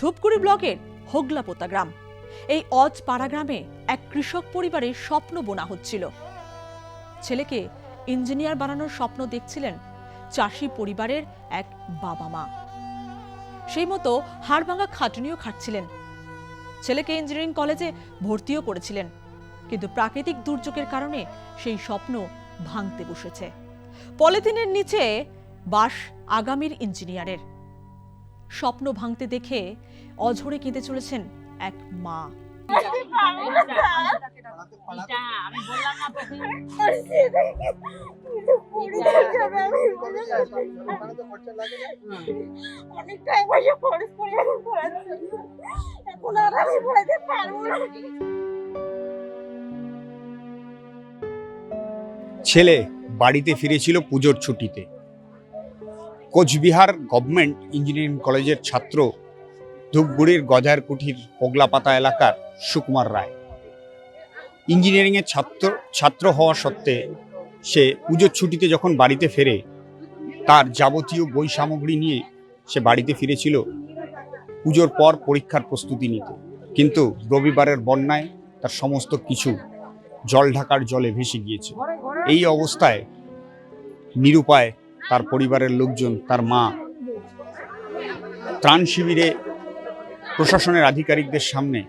ধূপগুড়ি ব্লকের হোগলাপোতা গ্রাম। এই অজ পাড়া গ্রামে এক কৃষক পরিবারের স্বপ্ন বোনা হচ্ছিল। ছেলেকে ইঞ্জিনিয়ার বানানোর স্বপ্ন দেখছিলেন চাষি পরিবারের এক বাবা মা। সেই মতো হাড়ভাঙা খাটুনিও খাটছিলেন। ছেলেকে ইঞ্জিনিয়ারিং কলেজে ভর্তিও করেছিলেন। কিন্তু প্রাকৃতিক দুর্যোগের কারণে সেই স্বপ্ন ভাঙতে বসেছে। পলিথিনের নিচে বাস আগামীর ইঞ্জিনিয়ারের। স্বপ্ন ভাঙতে দেখে অঝরে কেঁদে চলেছেন এক মা। ছেলে বাড়িতে ফিরেছিল পুজোর ছুটিতে। কোচবিহার গভর্নমেন্ট ইঞ্জিনিয়ারিং কলেজের ছাত্র ধূপগুড়ির গজারকুঠির পোগলাপাতা এলাকার সুকুমার রায়। ইঞ্জিনিয়ারিংয়ের ছাত্র ছাত্র হওয়া সত্ত্বে সে পুজোর ছুটিতে যখন বাড়িতে ফেরে, তার যাবতীয় বই সামগ্রী নিয়ে সে বাড়িতে ফিরেছিল পুজোর পর পরীক্ষার প্রস্তুতি নিতে। কিন্তু রবিবারের বন্যায় তার সমস্ত কিছু জল ঢাকার জলে ভেসে গিয়েছে। এই অবস্থায় নিরুপায় তার পরিবারের লোকজন, তার মা। ত্রাণ শিবিরে প্রশাসনের আধিকারিকদের সামনে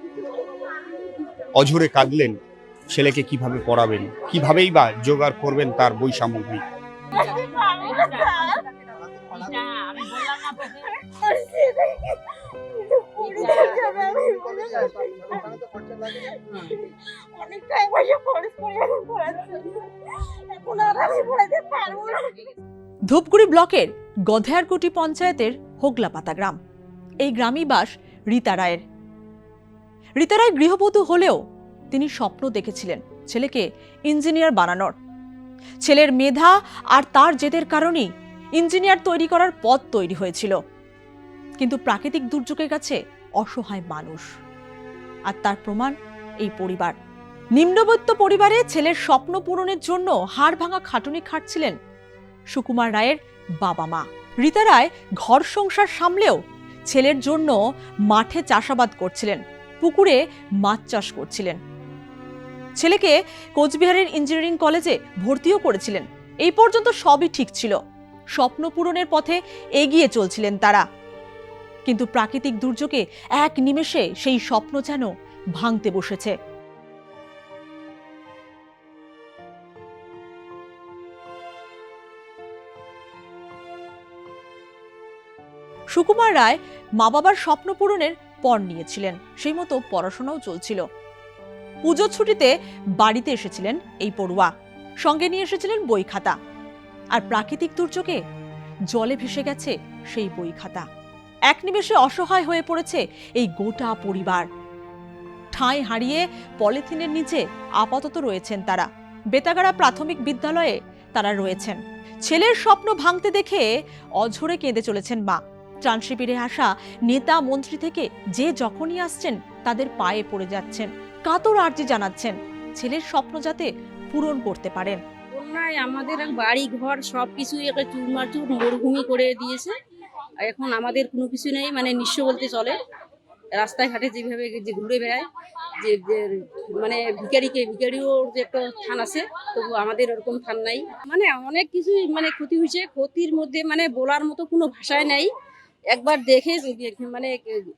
অঝরে কাঁদলেন, ছেলেকে কীভাবে পড়াবেন, কিভাবেই বা জোগাড় করবেন তার বই সামগ্রী পয়সা খরচ করে এখন আর আমি পড়াতে পারব না। ধূপগুড়ি ব্লকের গধেয়ারকুটি পঞ্চায়েতের হোগলাপাতা গ্রাম। এই গ্রামই বাস রীতা রায়ের। রীতা রায় গৃহবধূ হলেও তিনি স্বপ্ন দেখেছিলেন ছেলেকে ইঞ্জিনিয়ার বানানোর। ছেলের মেধা আর তার জেদের কারণেই ইঞ্জিনিয়ার তৈরি করার পথ তৈরি হয়েছিল। কিন্তু প্রাকৃতিক দুর্যোগের কাছে অসহায় মানুষ। আর তার প্রমাণ এই পরিবার। নিম্নবিত্ত পরিবারে ছেলের স্বপ্ন পূরণের জন্য হাড় ভাঙা খাটুনি খাটছিলেন সুকুমার রায়ের বাবা মা। রীতা রায় ঘর সংসার সামলেও ছেলের জন্য মাঠে চাষাবাদ করছিলেন, পুকুরে মাছ চাষ করছিলেন। ছেলেকে কোচবিহারের ইঞ্জিনিয়ারিং কলেজে ভর্তিও করেছিলেন। এই পর্যন্ত সবই ঠিক ছিল। স্বপ্ন পূরণের পথে এগিয়ে চলছিলেন তারা। কিন্তু প্রাকৃতিক দুর্যোগে এক নিমেষে সেই স্বপ্ন যেন ভাঙতে বসেছে। সুকুমার রায় মা বাবার স্বপ্ন পূরণের পণ নিয়েছিলেন। সেই মতো পড়াশোনাও চলছিল। পুজোর ছুটিতে বাড়িতে এসেছিলেন এই পড়ুয়া। সঙ্গে নিয়ে এসেছিলেন বই খাতা। আর প্রাকৃতিক দুর্যোগে জলে ভেসে গেছে সেই বই খাতা। এক নিমেষে অসহায় হয়ে পড়েছে এই গোটা পরিবার। ঠাঁই হারিয়ে পলিথিনের নিচে আপাতত রয়েছেন তারা। বেতাগাড়া প্রাথমিক বিদ্যালয়ে তারা রয়েছেন। ছেলের স্বপ্ন ভাঙতে দেখে অঝরে কেঁদে চলেছেন মা। ত্রাণ শিবিরে আসা নেতা মন্ত্রী থেকে যে যখনই আসছেন, তাদের পায়ে পড়ে যাচ্ছেন। কাতর আর্জি জানাচ্ছেন, ছেলের স্বপ্ন যাতে পূরণ করতে পারেন। বন্যায় আমাদের বাড়ি ঘর সব কিছুই একটা চুরমাচুর মরুভূমি করে দিয়েছে। এখন আমাদের কোনো কিছু নেই মানে নিঃস্ব বলতে চলে। রাস্তায় ঘাটে যেভাবে যে ঘুরে বেড়ায়, যে মানে ভিখারিকে, ভিখারিও যে একটা থান আছে, তবু আমাদের ওরকম থান নাই। মানে অনেক কিছুই মানে ক্ষতি হয়েছে, ক্ষতির মধ্যে মানে বলার মতো কোনো ভাষায় নেই। একবার দেখে যদি মানে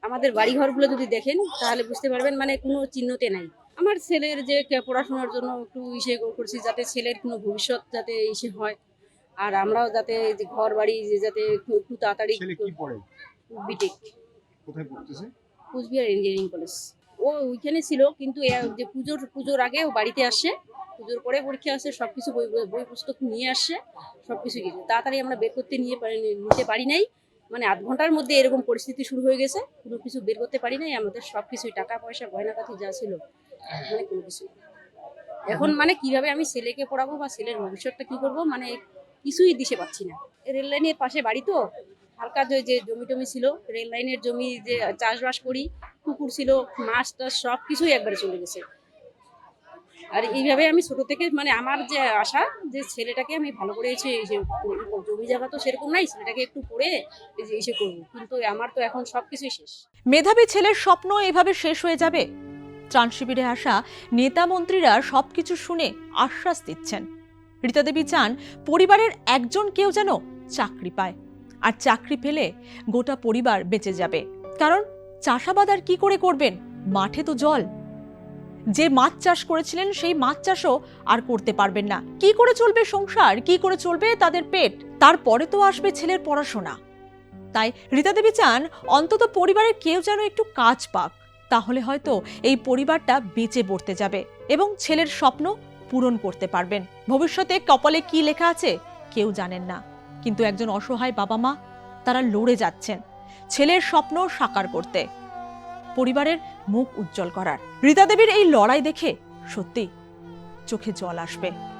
আমাদের বাড়িঘরগুলো যদি দেখেন তাহলে বুঝতে পারবেন মানে কোনো চিহ্নতে নাই। আমার ছেলের যে পড়াশোনার জন্য একটু ইসে করছি যাতে ছেলের কোনো ভবিষ্যৎ যাতে ইসে হয় আর আমরাও যাতে যে ঘর বাড়ি যে যাতে একটু তাড়াতাড়ি বিটেক কোথায় পড়তেছে? কুচবিহার ইঞ্জিনিয়ারিং কলেজ ও ওইখানে ছিল কিন্তু যে পুজোর পুজোর আগে ও বাড়িতে আসে পুজোর পরে পরীক্ষা আসে সব কিছু বই বই পুস্তক নিয়ে আসছে সব কিছু। তাড়াতাড়ি আমরা বের করতে নিয়ে নিতে পারি নাই মানে আধ ঘণ্টার মধ্যে এরকম পরিস্থিতি শুরু হয়ে গেছে। কোনো কিছু বের করতে পারি নাই আমাদের সব কিছুই টাকা পয়সা গয়নাকাঠি যা ছিল মানে কোনো কিছু এখন মানে কীভাবে আমি ছেলেকে পড়াবো বা ছেলের ভবিষ্যৎটা কি করব মানে কিছুই দিশে পাচ্ছি না। রেল লাইনের পাশে বাড়ি তো হালকা যে যে জমি টমি ছিল রেল লাইনের জমি যে চাষবাস করি কুকুর ছিল মাছ টাছ সব কিছুই একবারে চলে গেছে। আর এইভাবে আমি ছোট থেকে মানে আমার যে আশা যে ছেলেটাকে আমি ভালো করে এসে জমি জায়গা তো সেরকম নাই, ছেলেটাকে একটু পড়ে এসে করব। কিন্তু আমার তো এখন সব কিছুই শেষ। মেধাবী ছেলের স্বপ্ন এভাবে শেষ হয়ে যাবে? ত্রাণ শিবিরে আসা নেতা মন্ত্রীরা সবকিছু শুনে আশ্বাস দিচ্ছেন। রীতা দেবী চান পরিবারের একজন কেউ যেন চাকরি পায়। আর চাকরি পেলে গোটা পরিবার বেঁচে যাবে। কারণ চাষাবাদ আর কি করে করবেন? মাঠে তো জল। যে মাছ চাষ করেছিলেন সেই মাছ চাষও আর করতে পারবেন না। কি করে চলবে সংসার? কি করে চলবে তাদের পেট? তারপরে তো আসবে ছেলের পড়াশোনা। তাই রীতা দেবী চান, অন্তত পরিবারের কেউ যেন একটু কাজ পাক। তাহলে হয়তো এই পরিবারটা বেঁচে পড়তে যাবে এবং ছেলের স্বপ্ন পূরণ করতে পারবেন। ভবিষ্যতে কপালে কি লেখা আছে কেউ জানেন না। কিন্তু একজন অসহায় বাবা মা, তারা লড়ে যাচ্ছেন। ছেলের স্বপ্ন সাকার করতে। পরিবারের মুখ উজ্জ্বল করার। রীতা দেবীর এই লড়াই দেখে সত্যি চোখে জল আসবে।